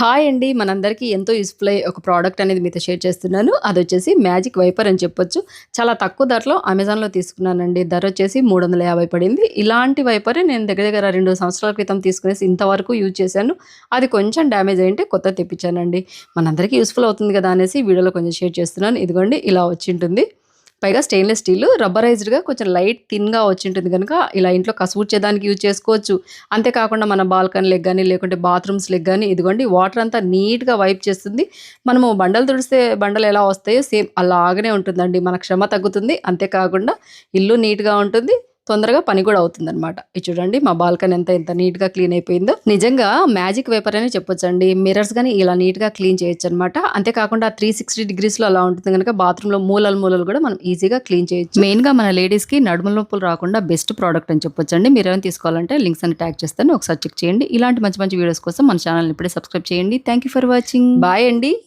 Hi అండి. మనందరికీ ఎంతో యూస్ఫుల్ అయ్యే ఒక ప్రోడక్ట్ అనేది మీతో షేర్ చేస్తున్నాను. అది వచ్చేసి మ్యాజిక్ వైపర్ అని చెప్పొచ్చు. చాలా తక్కువ ధరలో అమెజాన్లో తీసుకున్నానండి. ధర వచ్చేసి మూడు వందల యాభై పడింది. ఇలాంటి వైపరే నేను దగ్గర దగ్గర రెండు సంవత్సరాల క్రితం తీసుకునేసి ఇంతవరకు యూజ్ చేశాను. అది కొంచెం డ్యామేజ్ అయింటే కొత్త తెప్పించానండి. మనందరికీ యూస్ఫుల్ అవుతుంది కదా అనేసి వీడియోలో కొంచెం షేర్ చేస్తున్నాను. ఇదిగోండి ఇలా వచ్చింటుంది. పైగా స్టెయిన్లెస్ స్టీల్ రబ్బరైజ్డ్గా కొంచెం లైట్ థిన్గా వచ్చి ఉంటుంది కనుక ఇలా ఇంట్లో కసువుడ్చేదానికి యూజ్ చేసుకోవచ్చు. అంతేకాకుండా మన బాల్కనీలకు కానీ లేకుంటే బాత్రూమ్స్లకు కానీ ఇదిగోండి వాటర్ అంతా నీట్గా వైప్ చేస్తుంది. మనము బండలు తుడిస్తే బండలు ఎలా వస్తాయో సేమ్ అలాగనే ఉంటుందండి. మన క్షమ తగ్గుతుంది. అంతేకాకుండా ఇల్లు నీట్గా ఉంటుంది. తొందరగా పని కూడా అవుతుంది అనమాట ఇది చూడండి మా బాల్కనీ ఎంత ఎంత నీట్గా క్లీన్ అయిపోయిందో. నిజంగా మ్యాజిక్ వేపర్ అని చెప్పొచ్చండి. మిరర్స్ కానీ ఇలా నీట్గా క్లీన్ చేయొచ్చు అనమాట అంతేకాకుండా త్రీ సిక్స్టీ డిగ్రీస్లో అలా ఉంటుంది కనుక బాత్రూంలో మూలలు మూలలు కూడా మనం ఈజీగా క్లీన్ చేయొచ్చు. మెయిన్గా మన లేడీస్కి నడుముల నొప్పులు రాకుండా బెస్ట్ ప్రోడక్ట్ అని చెప్పొచ్చండి. మీరు ఏమైనా తీసుకోవాలంటే లింక్స్ అని ట్యాగ్ చేస్తాను. ఒకసారి చెక్ చేయండి. ఇలాంటి మంచి మంచి వీడియోస్ కోసం మన ఛానల్ని ఇప్పుడే సబ్స్క్రైబ్ చేయండి. Thank you for watching. Bye అండి.